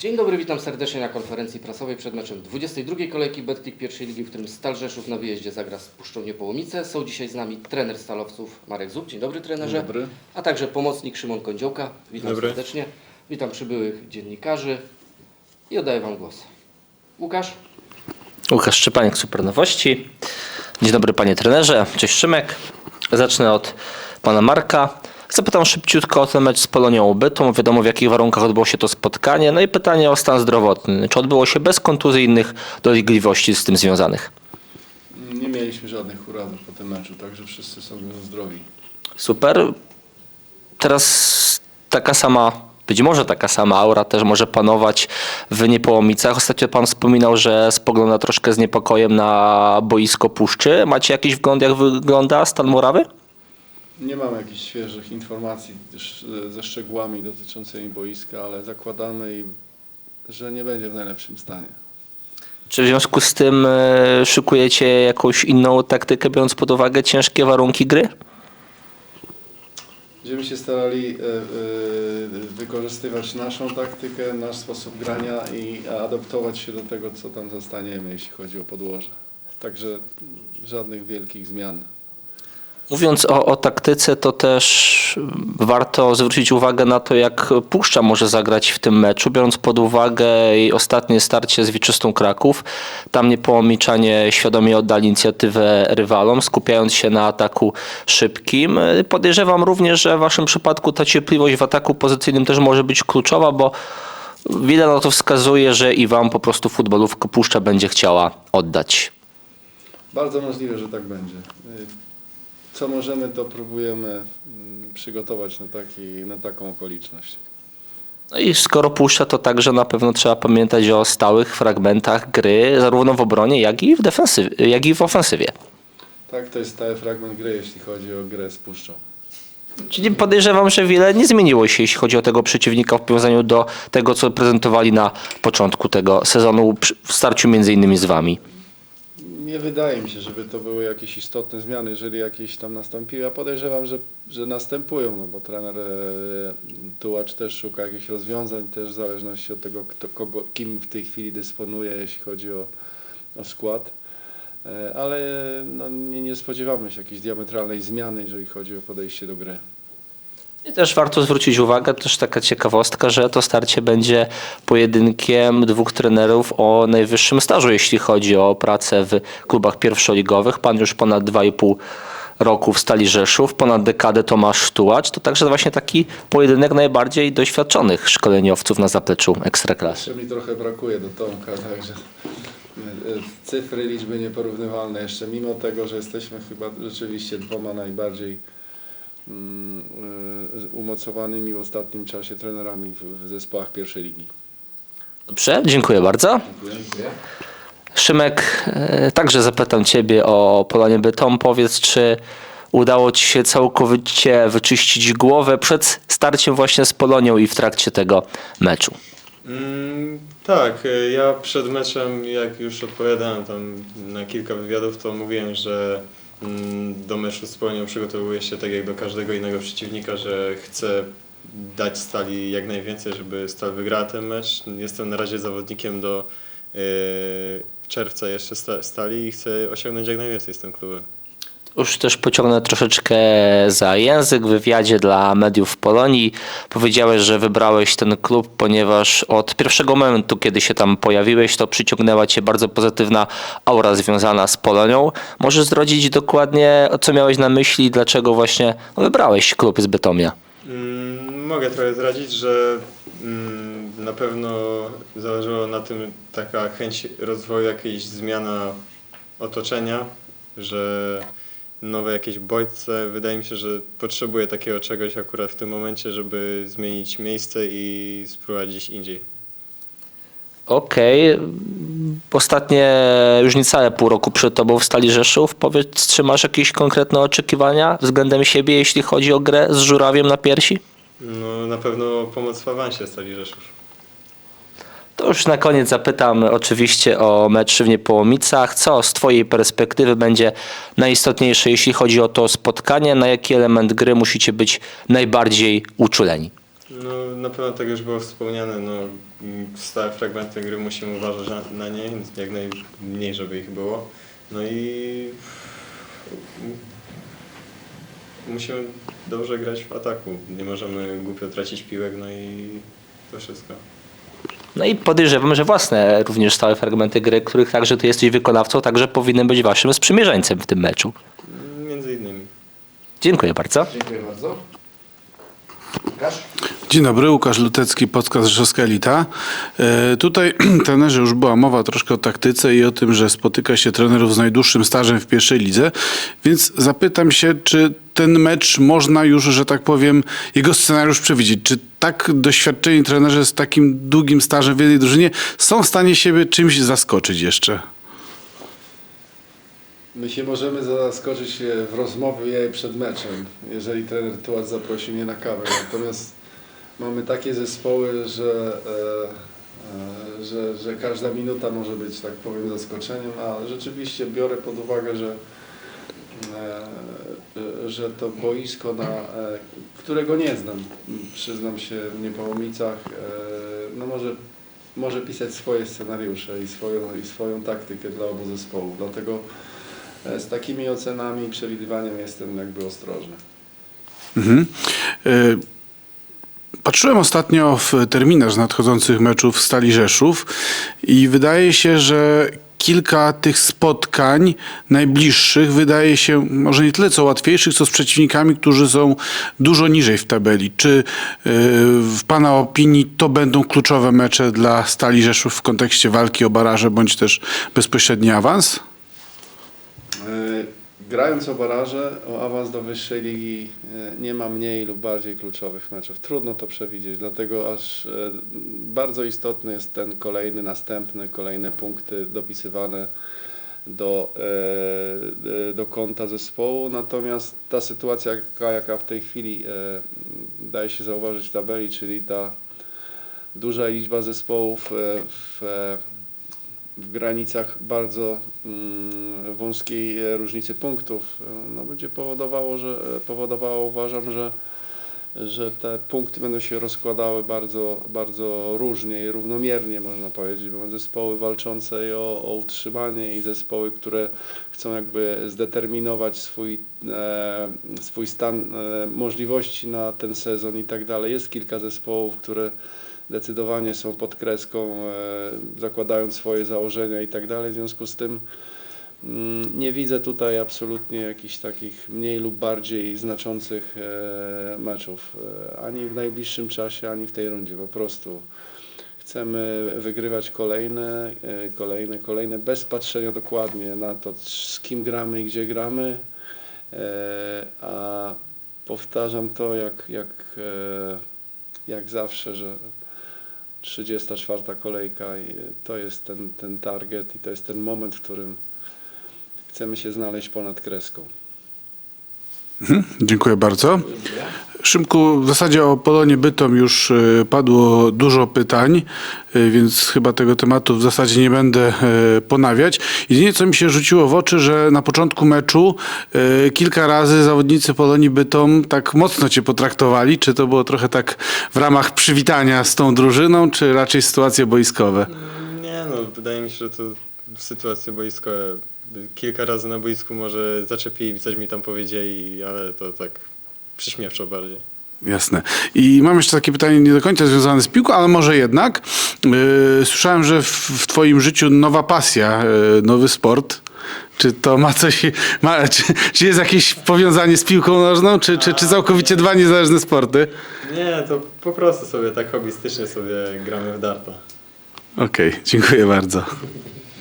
Dzień dobry, witam serdecznie na konferencji prasowej przed meczem 22 kolejki Betclick pierwszej ligi, w którym Stal Rzeszów na wyjeździe zagra z Puszczą Niepołomice. Są dzisiaj z nami trener Stalowców Marek Zub. Dzień dobry trenerze. Dzień dobry. A także pomocnik Szymon Kądziołka. Witam Dobry. serdecznie. Witam przybyłych dziennikarzy i oddaję Wam głos. Łukasz. Łukasz Szczepaniak, Super Nowości. Dzień dobry panie trenerze, cześć Szymek. Zacznę od pana Marka. Zapytam szybciutko o ten mecz z Polonią Bytom. Wiadomo w jakich warunkach odbyło się to spotkanie. No i pytanie o stan zdrowotny. Czy odbyło się bez innych dolegliwości z tym związanych? Nie mieliśmy żadnych urazów po tym meczu, także wszyscy są zdrowi. Super. Teraz taka sama, być może taka sama aura też może panować w Niepołomicach. Ostatnio pan wspominał, że spogląda troszkę z niepokojem na boisko Puszczy. Macie jakiś wgląd, jak wygląda stan murawy? Nie mamy jakichś świeżych informacji sz- ze szczegółami dotyczącymi boiska, ale zakładamy, że nie będzie w najlepszym stanie. Czy w związku z tym e, szykujecie jakąś inną taktykę, biorąc pod uwagę ciężkie warunki gry? Będziemy się starali e, e, wykorzystywać naszą taktykę, nasz sposób grania i adaptować się do tego, co tam zostaniemy, jeśli chodzi o podłoże. Także żadnych wielkich zmian. Mówiąc o, o taktyce, to też warto zwrócić uwagę na to, jak Puszcza może zagrać w tym meczu, biorąc pod uwagę jej ostatnie starcie z Wiczystą Kraków. Tam niepołomiczanie świadomie oddali inicjatywę rywalom, skupiając się na ataku szybkim. Podejrzewam również, że w waszym przypadku ta cierpliwość w ataku pozycyjnym też może być kluczowa, bo wiele na to wskazuje, że i wam po prostu futbolówkę Puszcza będzie chciała oddać. Bardzo możliwe, że tak będzie. Co możemy, to próbujemy mm, przygotować na, taki, na taką okoliczność. No i skoro puszcza, to także na pewno trzeba pamiętać o stałych fragmentach gry, zarówno w obronie, jak i w, defensywie, jak i w ofensywie. Tak, to jest stały fragment gry, jeśli chodzi o grę z puszczą. Czyli podejrzewam, że wiele nie zmieniło się, jeśli chodzi o tego przeciwnika w powiązaniu do tego, co prezentowali na początku tego sezonu w starciu między innymi z wami. Nie wydaje mi się, żeby to były jakieś istotne zmiany, jeżeli jakieś tam nastąpiły. Ja podejrzewam, że, że następują, no bo trener e, Tułacz też szuka jakichś rozwiązań, też w zależności od tego, kto, kogo, kim w tej chwili dysponuje, jeśli chodzi o, o skład. E, ale no, nie, nie spodziewamy się jakiejś diametralnej zmiany, jeżeli chodzi o podejście do gry. I też warto zwrócić uwagę, też taka ciekawostka, że to starcie będzie pojedynkiem dwóch trenerów o najwyższym stażu, jeśli chodzi o pracę w klubach pierwszoligowych. Pan już ponad 2,5 roku w Stali Rzeszów, ponad dekadę Tomasz Tułacz. To także właśnie taki pojedynek najbardziej doświadczonych szkoleniowców na zapleczu Ekstraklasy. Mi trochę brakuje do Tomka, także e, cyfry, liczby nieporównywalne jeszcze, mimo tego, że jesteśmy chyba rzeczywiście dwoma najbardziej umocowanymi w ostatnim czasie trenerami w, w zespołach pierwszej ligi. Dobrze, dziękuję bardzo. Dziękuję. Szymek, e, także zapytam Ciebie o Polonię Bytom. Powiedz, czy udało Ci się całkowicie wyczyścić głowę przed starciem właśnie z Polonią i w trakcie tego meczu? Mm, tak, y, ja przed meczem, jak już odpowiadałem tam na kilka wywiadów, to mówiłem, że mm, do meczu z Polonią przygotowuję się tak jak do każdego innego przeciwnika, że chcę dać Stali jak najwięcej, żeby Stal wygrała ten mecz. Jestem na razie zawodnikiem do y, czerwca jeszcze sta, Stali i chcę osiągnąć jak najwięcej z tym klubem. Już też pociągnę troszeczkę za język. W wywiadzie dla mediów w Polonii powiedziałeś, że wybrałeś ten klub, ponieważ od pierwszego momentu, kiedy się tam pojawiłeś, to przyciągnęła cię bardzo pozytywna aura związana z Polonią. Możesz zdradzić dokładnie, co miałeś na myśli dlaczego właśnie wybrałeś klub z Bytomia? Mm, Mogę trochę zdradzić, że mm, na pewno zależało na tym taka chęć rozwoju, jakaś zmiana otoczenia, że nowe jakieś bodźce. Wydaje mi się, że potrzebuję takiego czegoś akurat w tym momencie, żeby zmienić miejsce i spróbować gdzieś indziej. Okej. Ostatnie już niecałe pół roku przed tobą w Stali Rzeszów. Powiedz, czy masz jakieś konkretne oczekiwania względem siebie, jeśli chodzi o grę z żurawiem na piersi? No, na pewno pomoc w awansie Stali Rzeszów. To już na koniec zapytam oczywiście o mecz w Niepołomicach. Co z Twojej perspektywy będzie najistotniejsze, jeśli chodzi o to spotkanie? Na jaki element gry musicie być najbardziej uczuleni? No, na pewno tak już było wspomniane, no, stałe fragmenty gry musimy uważać na, na nie, jak najmniej, żeby ich było. No i musimy dobrze grać w ataku. Nie możemy głupio tracić piłek, no i to wszystko. No i podejrzewam, że własne również stałe fragmenty gry, których także ty jesteś wykonawcą, także powinny być waszym sprzymierzeńcem w tym meczu. Między innymi. Dziękuję bardzo. Dziękuję bardzo. Łukasz? Dzień dobry, Łukasz Lutecki, podcast Rzeszowska Elita. E, tutaj, trenerze, już była mowa troszkę o taktyce i o tym, że spotyka się trenerów z najdłuższym stażem w pierwszej lidze, więc zapytam się, czy ten mecz można już, że tak powiem, jego scenariusz przewidzieć? Czy tak doświadczeni trenerzy z takim długim stażem w jednej drużynie są w stanie siebie czymś zaskoczyć jeszcze? My się możemy zaskoczyć e, w rozmowie przed meczem, jeżeli trener Tułacz zaprosi mnie na kawę. Natomiast mamy takie zespoły, że, e, e, że, że każda minuta może być, tak powiem, zaskoczeniem, a rzeczywiście biorę pod uwagę, że, e, że to boisko, na, którego nie znam, przyznam się w Niepołomicach, no może, może pisać swoje scenariusze i swoją, i swoją taktykę dla obu zespołów. Dlatego Z takimi ocenami i przewidywaniem jestem jakby ostrożny. Mhm. E, Patrzyłem ostatnio w terminarz nadchodzących meczów Stali Rzeszów i wydaje się, że kilka tych spotkań najbliższych wydaje się może nie tyle co łatwiejszych, co z przeciwnikami, którzy są dużo niżej w tabeli. Czy e, w Pana opinii to będą kluczowe mecze dla Stali Rzeszów w kontekście walki o baraże bądź też bezpośredni awans? E, Grając o baraże, o awans do wyższej ligi e, nie ma mniej lub bardziej kluczowych meczów. Trudno to przewidzieć, dlatego aż e, bardzo istotny jest ten kolejny, następny, kolejne punkty dopisywane do, e, do konta zespołu. Natomiast ta sytuacja, jaka, w tej chwili daje się zauważyć w tabeli, czyli ta duża liczba zespołów w, w granicach bardzo mm, wąskiej e, różnicy punktów, e, no, będzie powodowało, że powodowało uważam, że, że te punkty będą się rozkładały bardzo, bardzo różnie i równomiernie można powiedzieć, bo zespoły walczące o, o utrzymanie i zespoły, które chcą jakby zdeterminować swój, e, swój stan e, możliwości na ten sezon i tak dalej. Jest kilka zespołów, które zdecydowanie są pod kreską, e, zakładając swoje założenia i tak dalej. W związku z tym mm, nie widzę tutaj absolutnie jakichś takich mniej lub bardziej znaczących e, meczów, e, ani w najbliższym czasie, ani w tej rundzie. Po prostu chcemy wygrywać kolejne, kolejne, kolejne, bez patrzenia dokładnie na to, z kim gramy i gdzie gramy. A powtarzam to jak, jak, jak zawsze, że 34 kolejka i to jest ten, ten target i to jest ten moment, w którym chcemy się znaleźć ponad kreską. Mhm, dziękuję bardzo. Szymku, w zasadzie o Polonie Bytom już e, padło dużo pytań, e, więc chyba tego tematu w zasadzie nie będę e, ponawiać. Jedynie co mi się rzuciło w oczy, że na początku meczu kilka razy zawodnicy Polonii Bytom tak mocno cię potraktowali. Czy to było trochę tak w ramach przywitania z tą drużyną, czy raczej sytuacje boiskowe? Nie no, wydaje mi się, że to sytuacje boiskowe. Kilka razy na boisku może zaczepili, coś mi tam powiedzieli, ale to tak przyśmiewczo bardziej. Jasne. I mam jeszcze takie pytanie nie do końca związane z piłką, ale może jednak. Yy, słyszałem, że w, w twoim życiu nowa pasja, yy, nowy sport. Czy to ma coś, ma, czy, czy jest jakieś powiązanie z piłką nożną, czy, czy, czy całkowicie dwa niezależne sporty? Nie, to po prostu sobie tak hobbystycznie sobie gramy w darta. Okej, dziękuję bardzo.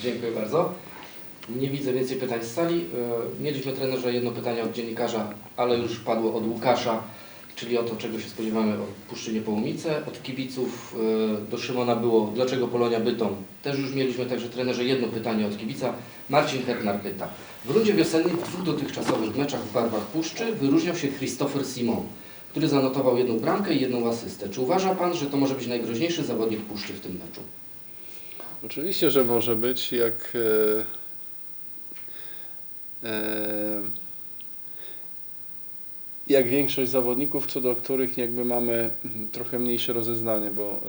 Dziękuję bardzo. Nie widzę więcej pytań z sali. E, Mieliśmy trenerze jedno pytanie od dziennikarza, ale już padło od Łukasza, czyli o to, czego się spodziewamy od Puszczy Niepołomice. Od kibiców e, do Szymona było, dlaczego Polonia Bytom. Też już mieliśmy także trenerze jedno pytanie od kibica. Marcin Hetnar pyta. W rundzie wiosennej w dwóch dotychczasowych meczach w barwach Puszczy wyróżniał się Christopher Simon, który zanotował jedną bramkę i jedną asystę. Czy uważa Pan, że to może być najgroźniejszy zawodnik Puszczy w tym meczu? Oczywiście, że może być, jak e, jak większość zawodników, co do których jakby mamy trochę mniejsze rozeznanie, bo e,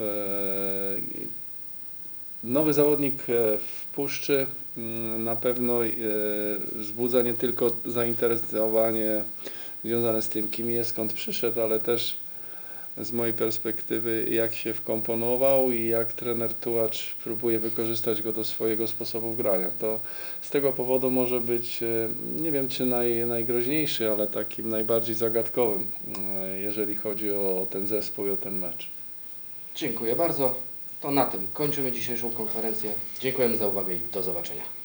nowy zawodnik e, w Puszczy mm, na pewno e, wzbudza nie tylko zainteresowanie związane z tym, kim jest, skąd przyszedł, ale też z mojej perspektywy, jak się wkomponował i jak trener Tułacz próbuje wykorzystać go do swojego sposobu grania. To z tego powodu może być, e, nie wiem czy naj, najgroźniejszy, ale takim najbardziej zagadkowym, e, jeżeli chodzi o ten zespół i o ten mecz. Dziękuję bardzo. To na tym kończymy dzisiejszą konferencję. Dziękujemy za uwagę i do zobaczenia.